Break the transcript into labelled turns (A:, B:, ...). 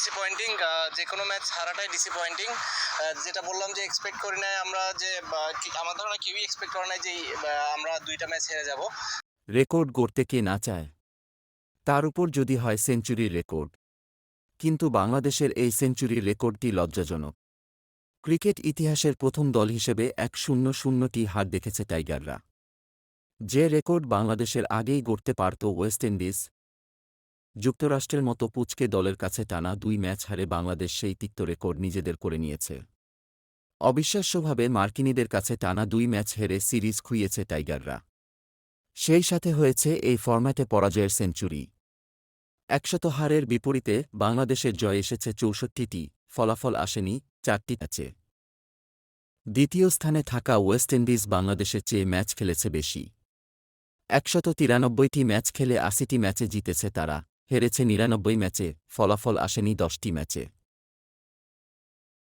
A: Disappointing যে কোনো match হারাটাই disappointing যেটা বললাম যে এক্সপেক্ট করি নাই আমরা যে আমার ধারণা কেউই এক্সপেক্ট করে নাই যে আমরা দুইটা ম্যাচ হেরে যাব।
B: রেকর্ড গড়তে কে না চায়, তার উপর যদি হয় সেঞ্চুরির রেকর্ড কিন্তু বাংলাদেশের এই সেঞ্চুরির রেকর্ডটি লজ্জাজনক। ক্রিকেট ইতিহাসের প্রথম দল হিসেবে এক শূন্য শূন্যটি হার দেখেছে টাইগাররা। যে রেকর্ড বাংলাদেশের আগেই গড়তে পারত ওয়েস্ট ইন্ডিজ যুক্তরাষ্ট্রের মতো পুচকে দলের কাছে টানা দুই ম্যাচ হারে বাংলাদেশ সেই তিক্ত রেকর্ড নিজেদের করে নিয়েছে। অবিশ্বাস্যভাবে মার্কিনীদের কাছে টানা দুই ম্যাচ হেরে সিরিজ খুইয়েছে টাইগাররা। সেই সাথে হয়েছে এই ফরম্যাটে পরাজয়ের সেঞ্চুরি। একশত হারের বিপরীতে বাংলাদেশের জয় এসেছে চৌষট্টিটি, ফলাফল আসেনি চারটি ম্যাচে। দ্বিতীয় স্থানে থাকা ওয়েস্ট ইন্ডিজ বাংলাদেশের চেয়ে ম্যাচ খেলেছে বেশি। একশত তিরানব্বইটি ম্যাচ খেলে আশিটি ম্যাচে জিতেছে তারা। হেরেছে নিরানব্বই ম্যাচে ফলাফল আসেনি দশটি ম্যাচে।